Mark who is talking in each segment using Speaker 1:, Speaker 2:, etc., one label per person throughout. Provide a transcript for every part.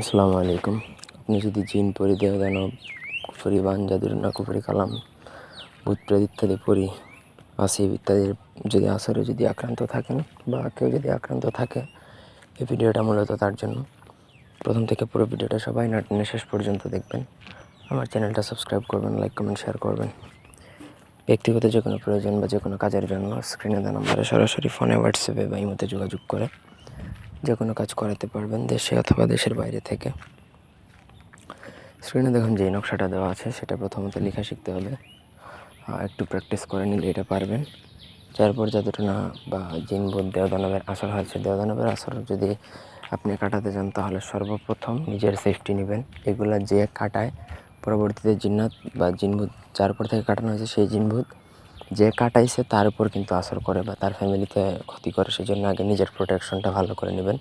Speaker 1: আসসালামু আলাইকুম। আপনি যদি জিন, পরি দেহ দানব কুফরি বান জাদুর না কুফরি কালাম, ভূত, প্রেত ইত্যাদি পরি, আসিফ ইত্যাদির যদি আসরে যদি আক্রান্ত থাকেন বা কেউ যদি আক্রান্ত থাকে, এই ভিডিওটা মূলত তার জন্য। প্রথম থেকে পুরো ভিডিওটা সবাই না টেনে শেষ পর্যন্ত দেখবেন। আমার চ্যানেলটা সাবস্ক্রাইব করবেন, লাইক, কমেন্ট, শেয়ার করবেন। ব্যক্তিগত যে কোনো প্রয়োজন বা যে কোনো কাজের জন্য স্ক্রিনে দেওয়া নাম্বারে সরাসরি ফোনে, হোয়াটসঅ্যাপে বা ইমোতে যোগাযোগ করে যে কোনো কাজ করাতে পারবেন দেশে অথবা দেশের বাইরে থেকে। স্ক্রিনে দেখুন যে নকশাটা দেওয়া আছে, সেটা প্রথমত লেখা শিখতে হবে একটু প্র্যাকটিস করে নিলে এটা পারবেন। তারপর যতটা না, বা জিন বোধ দেওদানবের আসর হয়েছে দেওদানবের আসর যদি আপনি কাটাতে চান, তাহলে সর্বপ্রথম নিজের সেফটি নেবেন। এগুলা যে কাটায়, পরবর্তীতে জিন্নাত বা জিনভূত যার উপর থেকে কাটানো হয়েছে সেই জিনভূত যে কাটাইছে তার উপর কিন্তু আসর করে বা তার ফ্যামিলিতে ক্ষতি করে সেই জন্য আগে নিজের প্রোটেকশনটা ভালো করে নেবেন।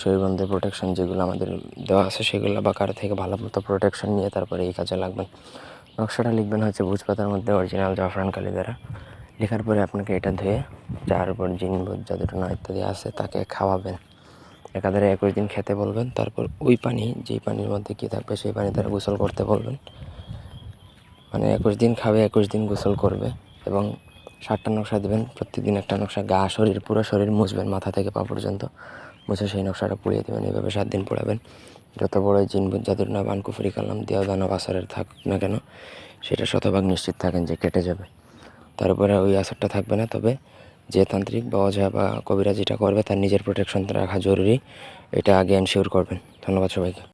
Speaker 1: শরীরবন্ধের প্রোটেকশন যেগুলো আমাদের দেওয়া আছে, সেগুলো বা কারও থেকে ভালো মতো প্রোটেকশন নিয়ে তারপরে এই কাজে লাগবেন। নকশাটা লিখবেন হচ্ছে ভুজপাতার মধ্যে অরিজিনাল জাফরান কালি দ্বারা লেখার পরে আপনাকে এটা ধুয়ে, যার উপর জিন ভূত জাদুটনা ইত্যাদি আছে, তাকে খাওয়াবেন। একাধারে একুশ দিন খেতে বলবেন, তারপর ওই পানি, যেই পানির মধ্যে কী থাকবে, সেই পানি তারা গোসল করতে বলবেন। মানে একুশ দিন খাবে, একুশ দিন গোসল করবে এবং ষাটটা নকশা দেবেন, প্রত্যেকদিন একটা নকশা, গা, শরীর, পুরো শরীর মুছবেন, মাথা থেকে পা পর্যন্ত মুছে সেই নকশাটা পুড়িয়ে দেবেন। এইভাবে সাত দিন পোড়াবেন। যত বড় জিনবুত জাদুর না বান, কুফরি কালাম দেওয়া দানব আসরের থাকুক না কেন, সেটা শতভাগ নিশ্চিত থাকেন যে কেটে যাবে। তারপরে ওই আসরটা থাকবে না, তবে যে তান্ত্রিক বা অজা বা কবিরা যেটা করবে, তার নিজের প্রোটেকশন রাখা জরুরি। এটা আগে এনশিওর করবেন। ধন্যবাদ সবাইকে।